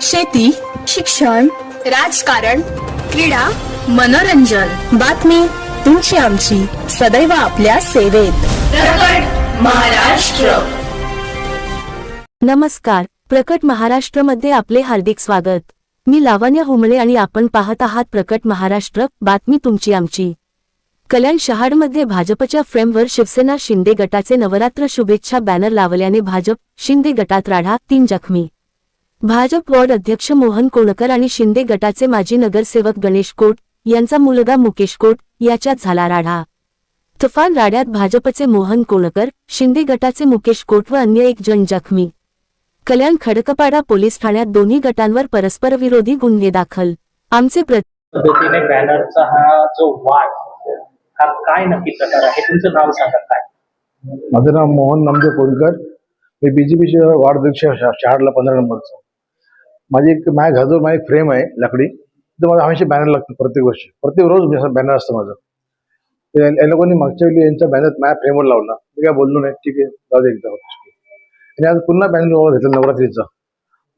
शेती शिक्षण राजकारण क्रीडा मनोरंजन. बातमी तुमची आमची. सदैव आपल्या सेवेत. महाराष्ट्र. नमस्कार. प्रकट महाराष्ट्रमध्ये आपले हार्दिक स्वागत. मी लावण्य हुमळे आणि आपण पाहत आहात प्रकट महाराष्ट्र. बातमी तुमची आमची. कल्याण शहाडमध्ये भाजपच्या फ्रेमवर शिवसेना शिंदे गटाचे नवरात्र शुभेच्छा बॅनर लावल्याने भाजप शिंदे गटात राढा तीन जखमी. भाजप वॉर्ड अध्यक्ष मोहन कोणकर आणि शिंदे गटाचे माजी नगरसेवक गणेश कोट यांचा मुलगा मुकेश कोट याच्यात झाला राढा. तुफान राड्यात भाजपचे मोहन कोणकर शिंदे गटाचे मुकेश कोट व अन्य एक जण जखमी. कल्याण खडकपाडा पोलीस ठाण्यात दोन्ही गटांवर परस्पर विरोधी गुन्हे दाखल. आमचे प्र पद्धतीने बॅनरचा हा जो वाद हा काय नक्की प्रकार आहे? तुमचं नाव सांगा काय? माझं नाव मोहन नामदेव कोणकर. मी बीजेपीचे वार्डाध्यक्ष शा- शहाडला पंधरा नंबरचा. माझी एक माझ्या घराजवळ माझी एक फ्रेम आहे लाकडी. तर मला हमेशा बॅनर लागतो प्रत्येक वर्षी. प्रत्येक रोज बॅनर असतं माझं. या लोकांनी मागच्या वेळी यांचा बॅनर माझ्या फ्रेमवर लावला. मी काय बोललो नाही. ठीक आहे जाऊ दे एकदा. आणि आज पुन्हा बॅनर घेतला नवरात्रीचा.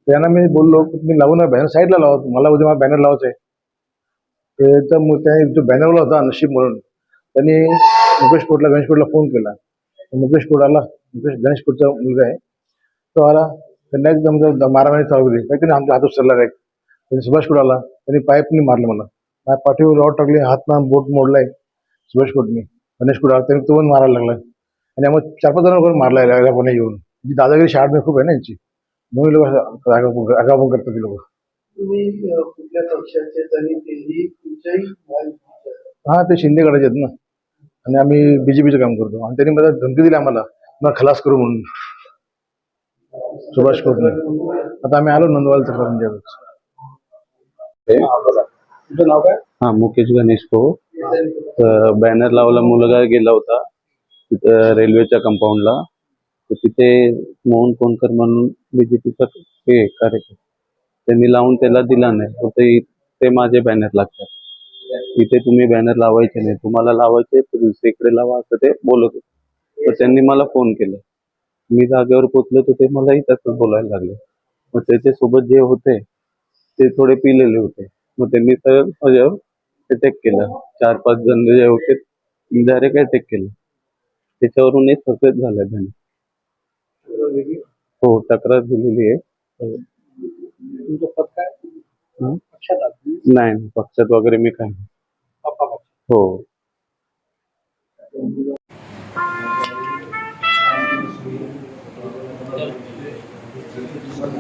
त्यांना मी बोललो की लावू ना बॅनर साईडला लावत मला उद्या मला बॅनर लावायचं आहे. तर मग त्याने जो बॅनरवाला होता नशीब म्हणून त्यांनी मुकेश कोटला गणेश कोटला फोन केला. मुकेश कोटाला मुकेश गणेश कोटचा मुलगा आहे. तो आला. त्यांना एकदम मारामारी चालू केली काही त्यांनी आमच्या हात उचलला डायरेक्ट त्यांनी सुभाष कोट आला त्यांनी पाईपनी मारलं मला माझ्या पाठीवर रॉड टाकली हात बोट मोडलाय सुभाष कोटनी गणेश कोट आला त्यांनी तो पण मारायला लागला. आणि आम्हाला चार पाच जणांवर मारलाय लागल्यापणे येऊन. जी दादागिरी शाळेत खूप आहे ना यांची. म्हणून लोक आगापण करतात ती लोक. तुम्ही अ, कुठल्या पक्षाचे आणि तेही तुमच्याही महायुतीचे आहेत. हा ते शिंदे गटाचे आहेत ना. आणि आम्ही बीजेपीचं काम करतो. आणि त्यांनी मला धमकी दिली आम्हाला. मला खलास करू म्हणून. सुभाष कोटने आता आम्ही आलो नंदवाल तक्रार म्हणजे. काय? हा मुकेश गणेश को. तर बॅनर लावला मुलगा गेला होता तिथं रेल्वेच्या कंपाऊंडला तर तिथे मोहन कोणकर म्हणून बीजेपीचा हे कार्यकर्ता. त्यांनी लावून त्याला दिला नाही. तर ते ते माझे बॅनर लागतात. इथे तुम्ही बॅनर लावायचे नाही. तुम्हाला लावायचे तर दुसरीकडे लावा असं ते बोलत होते. तर त्यांनी मला फोन केला. मी जागेवर पोचलो तर ते मलाही तसंच बोलायला लागले. मग त्याच्यासोबत जे होते ते थोडे पिलेले होते. मग त्यांनी तर माझ्यावर अटॅक केलं. चार पाच जण जे होते डायरेक्ट अटॅक केलं. त्याच्यावरून एक सगळं झालं त्याने. हो तक्रार दिलेली आहे. हं? नाही पक्षात वगैरे मी काय नाही.